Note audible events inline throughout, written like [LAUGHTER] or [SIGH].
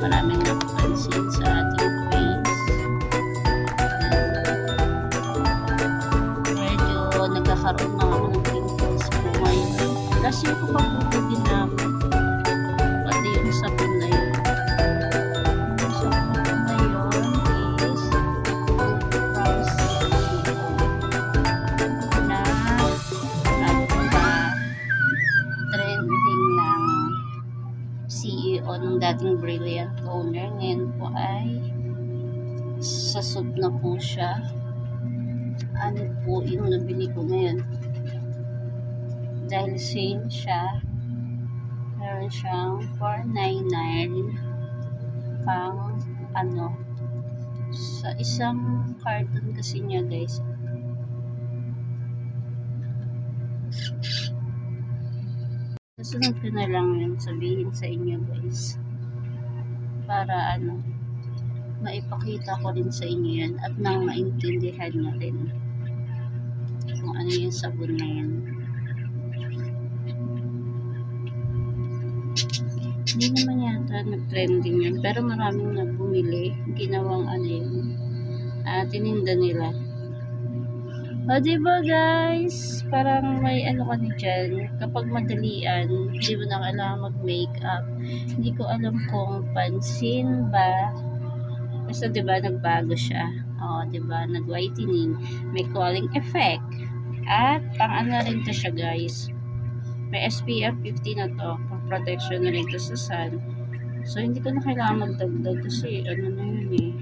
sabon since dating Brilliant Owner. Ngayon po ay sa soup na po siya. Ano po yung nabili ko ngayon? Dahil sale siya, meron siyang 499 pang ano sa isang carton kasi niya guys susunod ko na lang yun sabihin sa inyo guys para ano maipakita ko rin sa inyo yan at nang maintindihan na rin kung ano yung sabon na yan. Hindi naman yata nag-trending yun pero maraming na bumili ginawang ano yun ah, tininda nila o diba guys? Parang may ano ka na dyan kapag madalian hindi mo na kailangan mag makeup hindi ko alam kung pansin ba. Basta diba nagbago siya. O diba nag whitening may cooling effect. At pang ano rin to siya guys. May SPF 50 na to pang protection na rin to sa sun. So hindi ko na kailangan magdagdag kasi ano na yun eh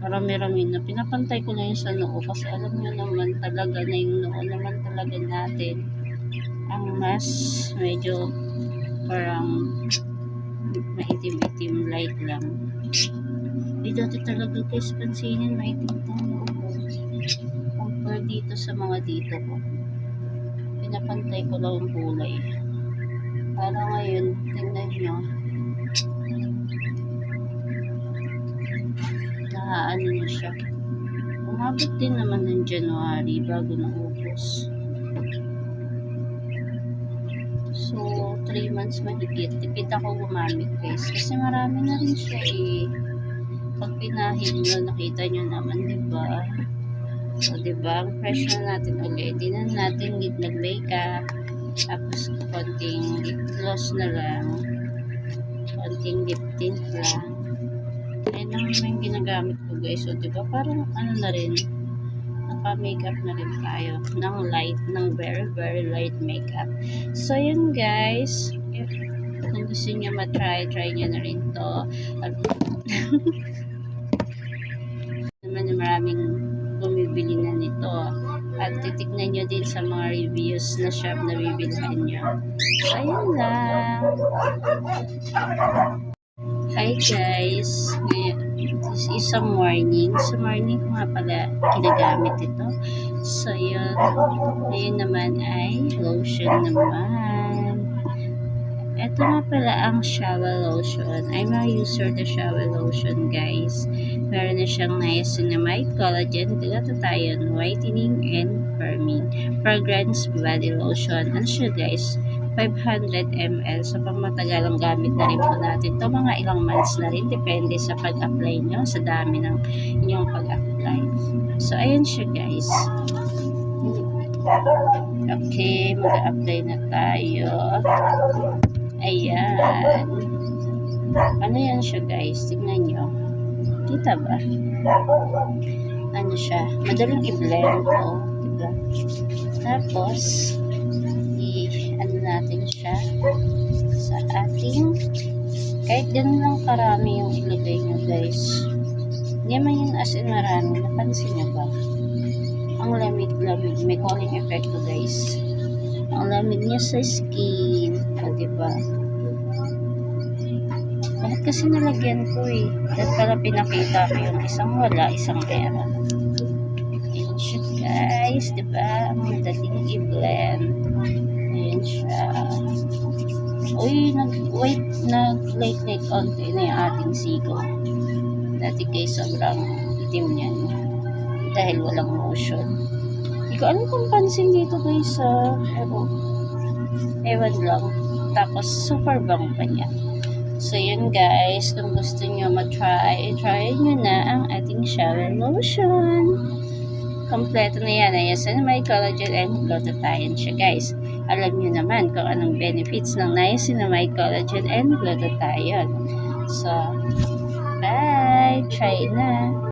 marami-rami na pinapantay ko na yun sa noo kasi alam nyo naman talaga na yung noo naman talaga natin ang mas medyo parang maitim-itim light lang. Di dati talaga guys pansinin maitim tong noo ko. Compare dito sa mga dito ko. Pinapantay ko lang yung kulay. Para ngayon tingnan nyo na ano na siya. Umabot din naman ng January bago naubos. So, 3 months mahigit. Tipid ako gumamit guys. Kasi marami na rin siya eh. Pag pinahid nyo, nakita nyo naman, di ba? So, di ba? Ang fresh na natin ulit. Di na natin need nag-makeup. Tapos, konting lip gloss na lang. Konting lip tint lang. Ayun lang naman yung ginagamit ko guys. So, diba parang ano na rin, naka-makeup na rin tayo ng light, ng very, very light makeup. So, yun guys. If kung gusto niyo matry, try niyo na rin to. At, [LAUGHS] naman na maraming bumibili na nito. At titignan nyo din sa mga reviews na shop na bibilhan nyo. Ayun lang. Hi guys. Ngayon, this is a morning. Sa morning ko nga pala ginagamit ito. So, yun. Ngayon naman ay lotion naman. Ito nga pala ang shower lotion. I'm a user the shower lotion, guys. Meron na siyang niacinamide, collagen, glutathione, whitening, and firming. Fragrance body lotion. Ano siya, guys? 500 ml. So, pang matagalang gamit na rin po natin. Ito mga ilang months na rin. Depende sa pag-apply nyo, sa dami ng inyong pag-apply. So, ayan siya, guys. Okay, mag-apply na tayo. Ayan. Ano yan siya guys? Tignan nyo. Kita ba? Ano siya? Madaling i-blend ko. Diba? Tapos, siya sa ating kahit ganun lang karami yung ilagay nyo guys. Hindi man yun as in marami. Napansin nyo ba? Ang lamig-lamig. May cooling effect to guys. Ang lamig niya sa skin. O, diba? Bakit kasi nalagyan ko eh? Dahil pala pinakita ko yung isang wala, isang meron. Ayan siya guys, diba? Ang madaling i-blend. Ayan siya. Uy, nag-wait, nag-light-light konti na yung ating sigo. Dati guys, sobrang itim niyan. Dahil walang motion. Hindi ko alam kung pansin dito guys sa, ewan, ewan lang. Tapos, super bang pa niya. So, yun guys, kung gusto nyo matry, try nyo na ang ating shower lotion. Kompleto na yan. Ayan, may collagen and glutathione siya guys. Alam nyo naman kung anong benefits ng niacinamide, collagen, and glutathione. So, bye! Try na!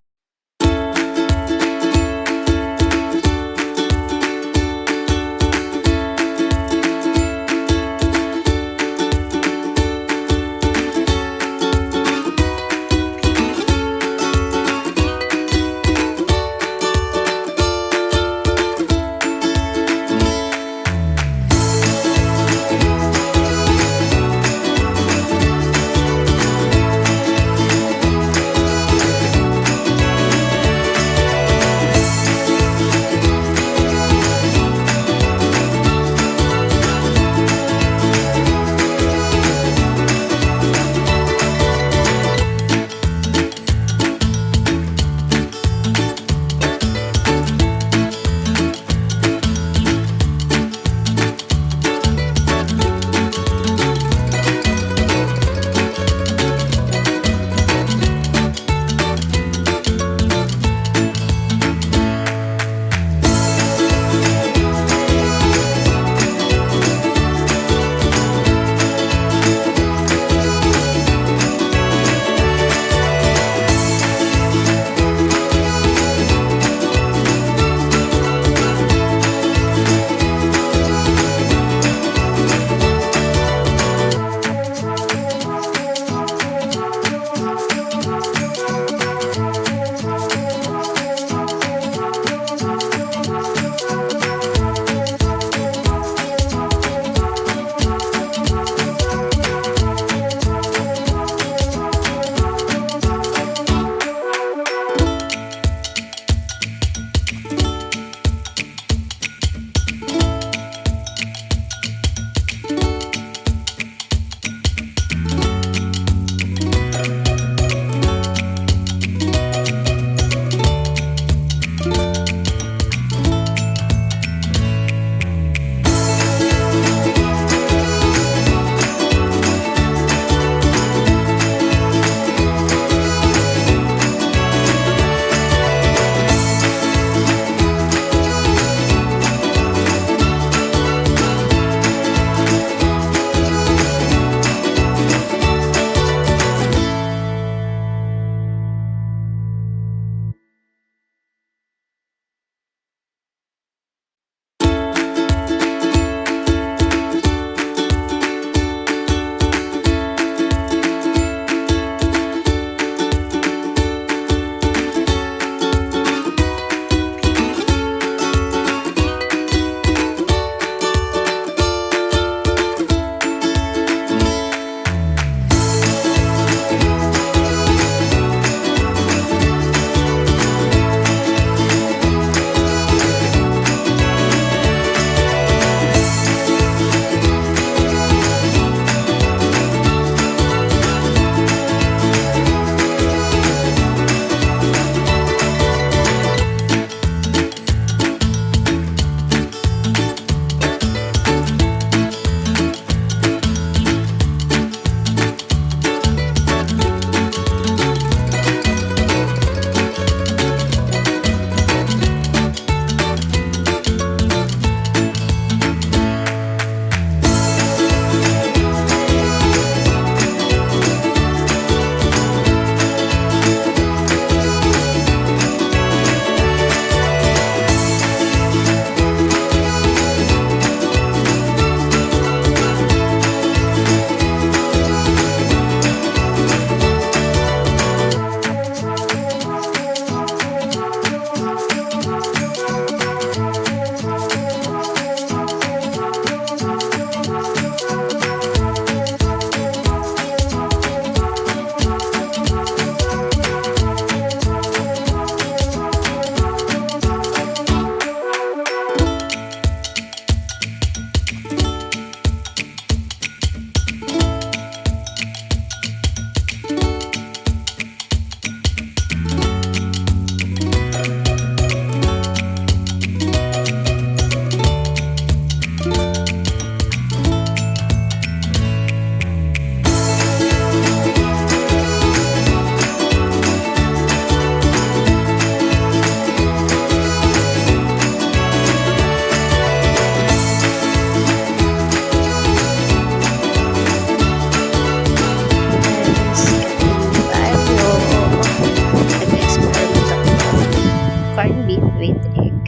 beef with egg.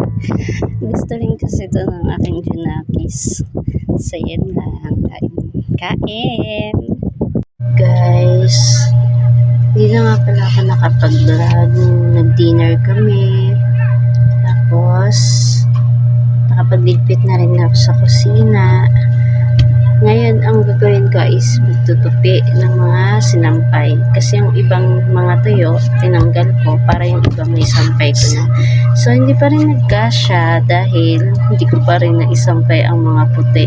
[LAUGHS] Gusto rin kasi ito ng aking junakis. So, yun lang. Kain. Kain! Guys, hindi na nga pala ako nakapag-vlog. Nag-dinner kami. Tapos, nakapagligpit na rin ako sa kusina. Ngayon, ang gagawin ko is magtutupi ng mga sinampay. Kasi yung ibang mga tuyo, tinanggal ko para yung ibang may sampay ko na. So, hindi pa rin nagkasya dahil hindi ko pa rin naisampay ang mga puti.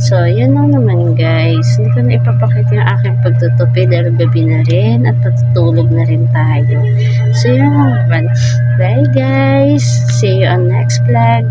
So, yun lang naman guys. Hindi ko na ipapakita yung aking pagtutupi dahil gabi na rin at patutulog na rin tayo. So, yun lang naman. Bye guys! See you on next vlog.